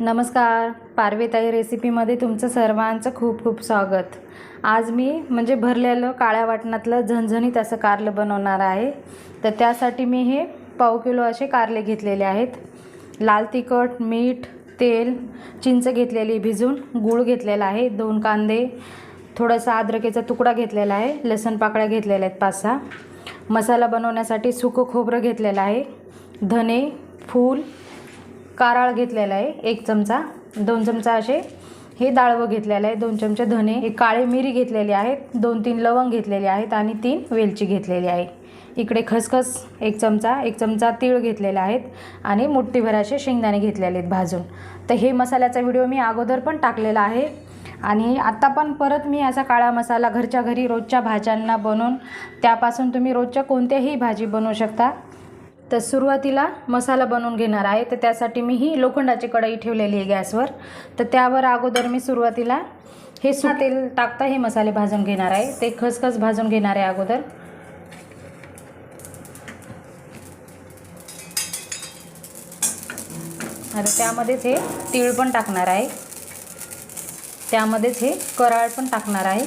नमस्कार पारवेताई रेसिपीमध्ये तुमचं सर्वांचं खूप खूप स्वागत. आज मी म्हणजे भरलेलं काळ्या वाटणातलं झणझणीत असं कारलं बनवणार आहे. तर त्यासाठी मी हे पाव किलो असे कारले घेतलेले आहेत. लाल तिखट मीठ तेल चिंच घेतलेली भिजून गूळ घेतलेला आहे दोन कांदे थोडासा अद्रकेचा तुकडा घेतलेला आहे लसण पाकळ्या घेतलेल्या आहेत पाच सहा मसाला बनवण्यासाठी सुकं खोबरं घेतलेलं आहे धने फूल कारळ घेतलेला आहे एक चमचा. दोन चमचा असे हे डाळवं घेतलेलं आहे दोन चमचे धने हे काळे मिरी घेतलेली आहेत दोन तीन लवंग घेतलेले आहेत आणि तीन वेलची घेतलेली आहे. इकडे खसखस एक चमचा एक चमचा तीळ घेतलेले आहेत आणि मुठ्ठीभराचे शेंगदाणे घेतलेले आहेत भाजून. तर हे मसाल्याचा व्हिडिओ मी अगोदर पण टाकलेला आहे आणि आत्ता पण परत मी असा काळा मसाला घरच्या घरी रोजच्या भाज्यांना बनवून त्यापासून तुम्ही रोजच्या कोणत्याही भाजी बनवू शकता. तर सुरुवातीला मसाला बनवून घेणार आहे. तर त्यासाठी मी ही लोखंडाची कढई ठेवलेली आहे गॅसवर. तर त्यावर अगोदर मी सुरुवातीला हे सु तेल टाकता हे मसाले भाजून घेणार आहे. ते खसखस भाजून घेणार आहे अगोदर. आता त्यामध्येच हे तीळ पण टाकणार आहे. त्यामध्येच हे कराळ पण टाकणार आहे.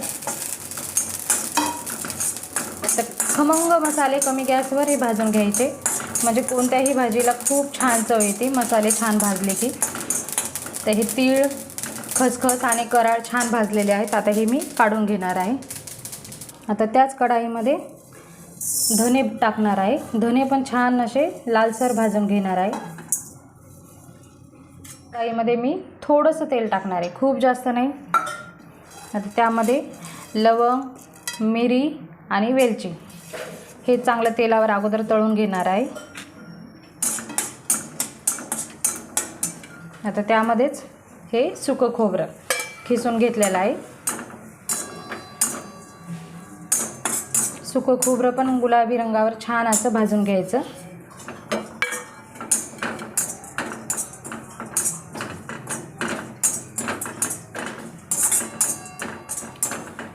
तर खमंग मसाले कमी गॅसवर हे भाजून घ्यायचे. म्हणजे कोणत्याही भाजीला खूप छान चव येते. मसाले छान भाजले की. तर हे तीळ खसखस आणि कराळ छान भाजलेले आहेत. आता हे मी काढून घेणार आहे. आता त्याच कढाईमध्ये धने टाकणार आहे. धने पण छान असे लालसर भाजून घेणार आहे. कढाईमध्ये मी थोडंसं तेल टाकणार आहे. खूप जास्त नाही. आता त्यामध्ये लवंग मिरी आणि वेलची हे चांगलं तेलावर अगोदर तळून घेणार आहे. आता त्यामध्येच हे सुकं खोबरं खिसून घेतलेलं आहे. सुकं खोबरं पण गुलाबी रंगावर छान असं भाजून घ्यायचं.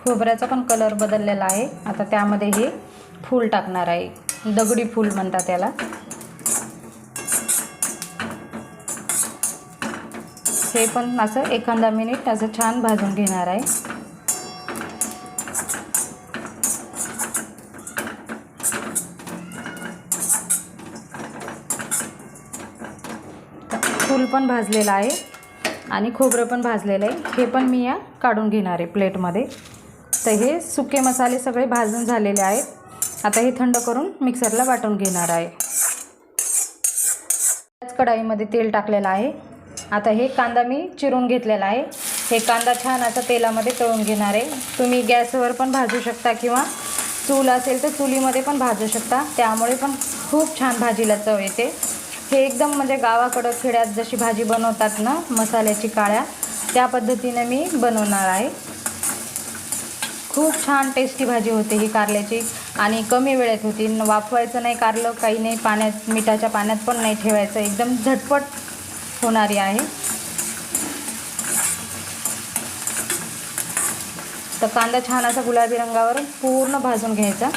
खोबऱ्याचा पण कलर बदललेला आहे. आता त्यामध्ये हे फूल टाकणार आहे. दगडी फूल म्हणतात त्याला. हे पण असं एखादा मिनिट असं छान भाजून घेणार आहे. फूल पण भाजलेलं आहे आणि खोबरं पण भाजलेलं आहे. हे पण मी या काढून घेणार आहे प्लेटमध्ये तर हे सुके मसाले सगळे भाजून झालेले आहेत. आता हे थंड करून मिक्सरला वाटून घेणार आहे. त्याच कढाईमध्ये तेल टाकलेलं आहे. आता हे कांदा मी चिरून घेतलेला आहे. हे कांदा छान असा तेलामध्ये तळून घेणार आहे. तुम्ही गॅसवर पण भाजू शकता किंवा चूल असेल तर चुलीमध्ये पण भाजू शकता. त्यामुळे पण खूप छान भाजीला चव येते. हे एकदम म्हणजे गावाकडं खेड्यात जशी भाजी बनवतात ना मसाल्याची काळ्या त्या पद्धतीने मी बनवणार आहे. खूप छान टेस्टी भाजी होते ही कारल्याची. आणि कमी वेळेत होती. वाफवायचं नाही कारलं काही नाही पाण्यात मिठाच्या पाण्यात पण नाही ठेवायचं. एकदम झटपट होणारी आहे. तर कांदा छान असा गुलाबी रंगावर पूर्ण भाजून घ्यायचा.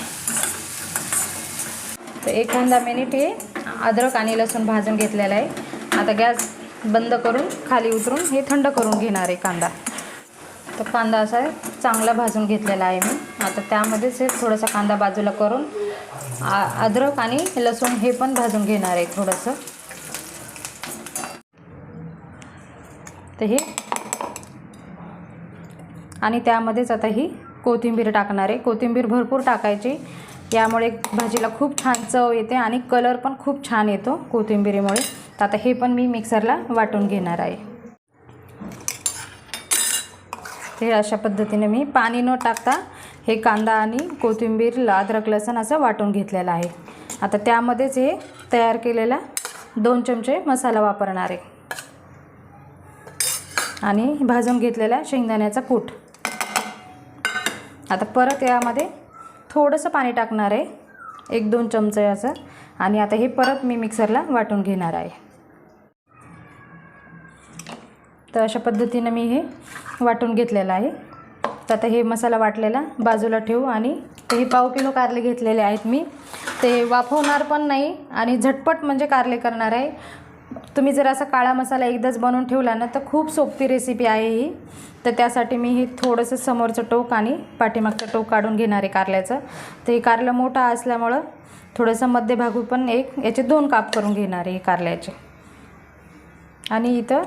तर एखादा मिनिट हे अद्रक आणि लसूण भाजून घेतलेलं आहे. आता गॅस बंद करून खाली उतरून हे थंड करून घेणार आहे कांदा. तर कांदा असा चांगला भाजून घेतलेला आहे मी. आता त्यामध्येच हे थोडासा कांदा बाजूला करून अद्रक आणि लसूण हे पण भाजून घेणार आहे थोडंसं. तर हे. आणि त्यामध्येच आता ही कोथिंबीर टाकणार आहे. कोथिंबीर भरपूर टाकायची. यामुळे भाजीला खूप छान चव येते आणि कलर पण खूप छान येतो कोथिंबीरीमुळे. तर आता हे पण मी मिक्सरला वाटून घेणार आहे. हे अशा पद्धतीने मी पाणी न टाकता हे कांदा आणि कोथिंबीर अद्रक लसण असं वाटून घेतलेलं आहे. आता त्यामध्येच हे तयार केलेला दोन चमचे मसाला वापरणार आहे. आणि भाजून घेतलेला शेंगदाण्याचा कूट. आता परत यामध्ये थोडंसं पाणी टाकणार आहे. एक दोन चमचे असं. आणि आता हे परत मी मिक्सरला वाटून घेणार आहे. तर अशा पद्धतीनं मी हे वाटून घेतलेलं आहे. तर आता हे मसाला वाटलेला बाजूला ठेवू आणि ते हे पाव किलो कारले घेतलेले आहेत मी. ते वाफवणार पण नाही आणि झटपट म्हणजे कारले करणार आहे. तुम्ही जर असा काळा मसाला एकदाच बनवून ठेवला ना तर खूप सोपी रेसिपी आहे ही. तर त्यासाठी मी हे थोडंसं समोरचं टोक आणि पाठीमागचं टोक काढून घेणार आहे कारल्याचं. तर हे कारलं मोठं असल्यामुळं थोडंसं मध्यभागू पण एक याचे दोन काप करून घेणार आहे कारल्याचे. आणि इथं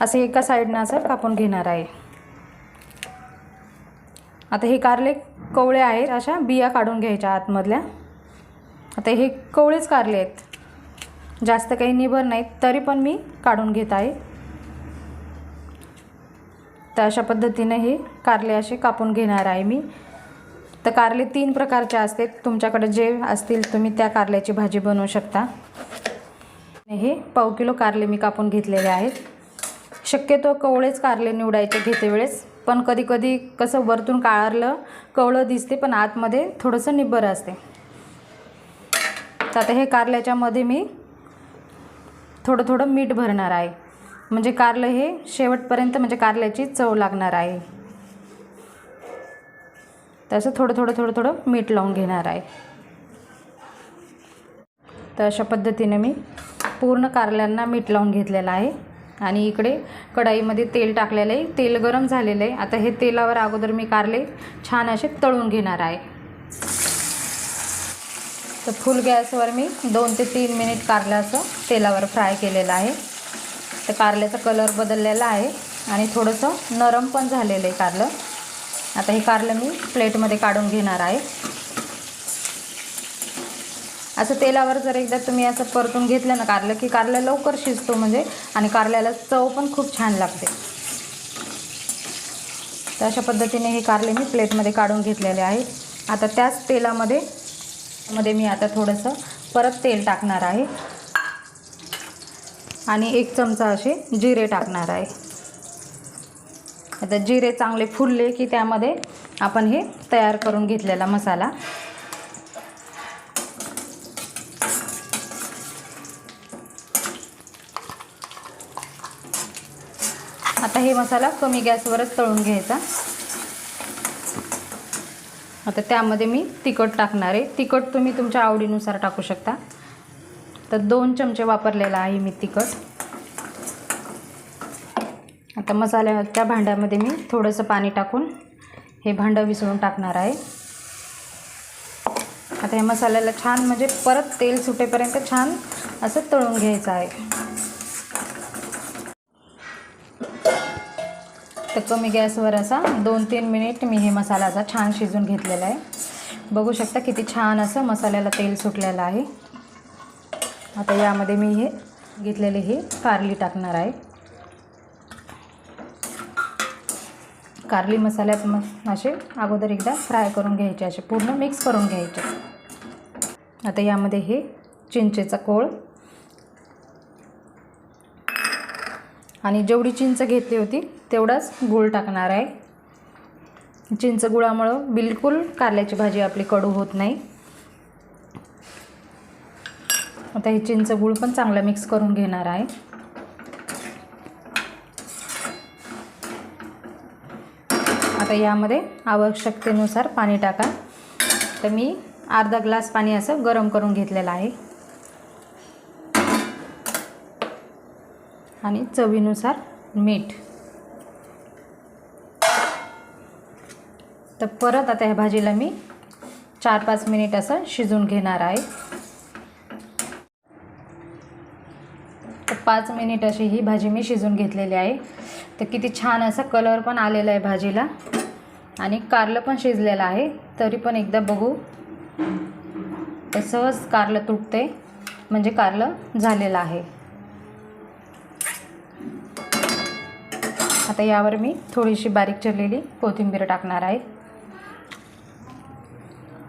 असं एका साईडनं असं कापून घेणार आहे. आता हे कारले कवळे आहेत अशा बिया काढून घ्यायच्या आतमधल्या. आता हे कवळेच कारले आहेत. जास्त काही निभर नाहीत तरी पण मी काढून घेत आहे. तर अशा पद्धतीने हे कारले असे कापून घेणार आहे मी. तर कारले तीन प्रकारचे असते. तुमच्याकडे जे असतील तुम्ही त्या कारल्याची भाजी बनवू शकता. हे पाव किलो कारले मी कापून घेतलेले आहेत. शक्यतो कवळेच कारले निवडायचे घेते वेळेस. पण कधी कधी कसं वरतून काळारलं कवळं दिसते पण आतमध्ये थोडंसं निब्बर असते. तर आता हे कारल्याच्यामध्ये मी थोडं थोडं मीठ भरणार आहे. म्हणजे कारलं हे शेवटपर्यंत म्हणजे कारल्याची चव लागणार आहे. तसं थोडं थोडं थोडं थोडं मीठ लावून घेणार आहे. तर अशा पद्धतीने मी पूर्ण कारल्यांना मीठ लावून घेतलेलं आहे. आणि इकडे कढाईमध्ये तेल टाकलेलं आहे. तेल गरम झालेलं आहे. आता हे तेलावर अगोदर मी कारले छान असे तळून घेणार आहे. तर फुल गॅसवर मी दोन ते तीन मिनिट कारल्याचं तेलावर फ्राय केलेलं आहे. तर कारल्याचा कलर बदललेला आहे आणि थोडंसं नरम पण झालेलं आहे कारलं. आता हे कारलं मी प्लेटमध्ये काढून घेणार आहे. असं तेलावर जर एकदा तुम्ही असं परतून घेतलं ना कारलं की कारलं लवकर शिजतो म्हणजे आणि कारल्याला चव पण खूप छान लागते. तर अशा पद्धतीने हे कारले मी प्लेटमध्ये काढून घेतलेले आहे. आता त्याच तेलामध्ये मध्ये मी आता थोडंसं परत तेल टाकणार आहे. आणि एक चमचा असे जिरे टाकणार आहे. आता जिरे चांगले फुलले की त्यामध्ये आपण हे तयार करून घेतलेला मसाला. आता हे मसाला कमी गॅसवरच तळून घ्यायचा. आता त्यामध्ये मी तिखट टाकणार आहे. तिखट तुम्ही तुमच्या आवडीनुसार टाकू शकता. तर दोन चमचे वापरलेला आहे मी तिखट. आता मसाल्याच्या भांड्यामध्ये मी थोडंसं पाणी टाकून हे भांडं विसळून टाकणार आहे. आता ह्या मसाल्याला छान म्हणजे परत तेल सुटेपर्यंत छान असं तळून घ्यायचं आहे. तर कमी गॅसवर असा दोन तीन मिनिट मी हे मसाला असा छान शिजून घेतलेला आहे. बघू शकता किती छान असं मसाल्याला तेल सुटलेलं आहे. आता यामध्ये मी हे घेतलेले हे कारली टाकणार आहे. कारली मसाल्यात मग असे अगोदर एकदा फ्राय करून घ्यायचे असे पूर्ण मिक्स करून घ्यायचे. आता यामध्ये हे चिंचेचा कोळ आणि जेवढी चिंच घेतली होती तेवढाच गूळ टाकणार आहे. चिंच गुळामुळं बिलकुल कारल्याची भाजी आपली कडू होत नाही. आता हे चिंच गुळ पण चांगलं मिक्स करून घेणार आहे. आता यामध्ये आवश्यकतेनुसार पाणी टाका. तर मी अर्धा ग्लास पाणी असं गरम करून घेतलेलं आहे. आणि चवीनुसार मीठ. तर परत आता ह्या भाजीला मी चार पाच मिनिट असं शिजून घेणार आहे. तर पाच मिनिट अशी ही भाजी मी शिजून घेतलेली आहे. तर किती छान असा कलर पण आलेला आहे भाजीला. आणि कारलं पण शिजलेलं आहे. तरी पण एकदा बघू. तर सहज कारलं तुटते म्हणजे कारलं झालेलं आहे. आता यावर मी थोडीशी बारीक चिरलेली कोथिंबीर टाकणार आहे.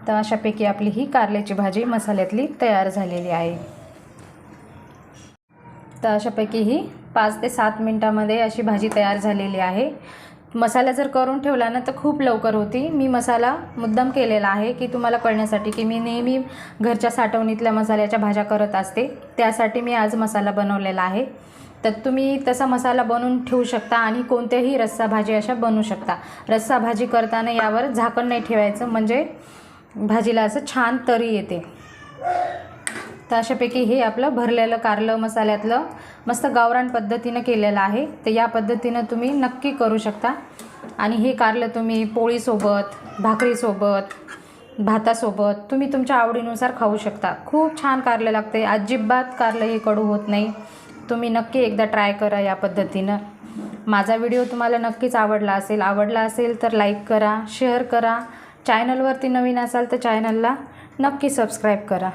तर अशापैकी आपली ही कारल्याची भाजी मसाल्यातली तयार झालेली आहे. तर अशापैकी ही पाच ते सात मिनटामध्ये अशी भाजी तयार झालेली आहे. मसाला जर करून ठेवला ना तर खूप लवकर होती. मी मसाला मुद्दाम केलेला आहे की तुम्हाला कळण्यासाठी की मी नेहमी घरच्या साठवणीतल्या मसाल्याच्या भाज्या करत असते. त्यासाठी मी आज मसाला बनवलेला आहे. तर तुम्ही तसा मसाला बनवून ठेवू शकता आणि कोणत्याही रस्सा भाजी अशा बनवू शकता. रस्सा भाजी करताना यावर झाकण नाही ठेवायचं म्हणजे भाजीला असं छान तरी येते. तर अशापैकी हे आपलं भरलेलं कारलं मसाल्यातलं मस्त गावरान पद्धतीनं केलेलं आहे. तर या पद्धतीनं तुम्ही नक्की करू शकता. आणि हे कारलं तुम्ही पोळीसोबत भाकरीसोबत भातासोबत तुम्ही तुमच्या आवडीनुसार खाऊ शकता. खूप छान कारलं लागते. अजिबात कारलं हे कडू होत नाही. तुम्ही नक्की एकदा ट्राय करा या पद्धतीनं. माझा व्हिडिओ तुम्हाला नक्कीच आवडला असेल. आवडला असेल तर लाईक करा शेअर करा. चॅनलवरती नवीन असाल तर चॅनलला नक्की सबस्क्राईब करा.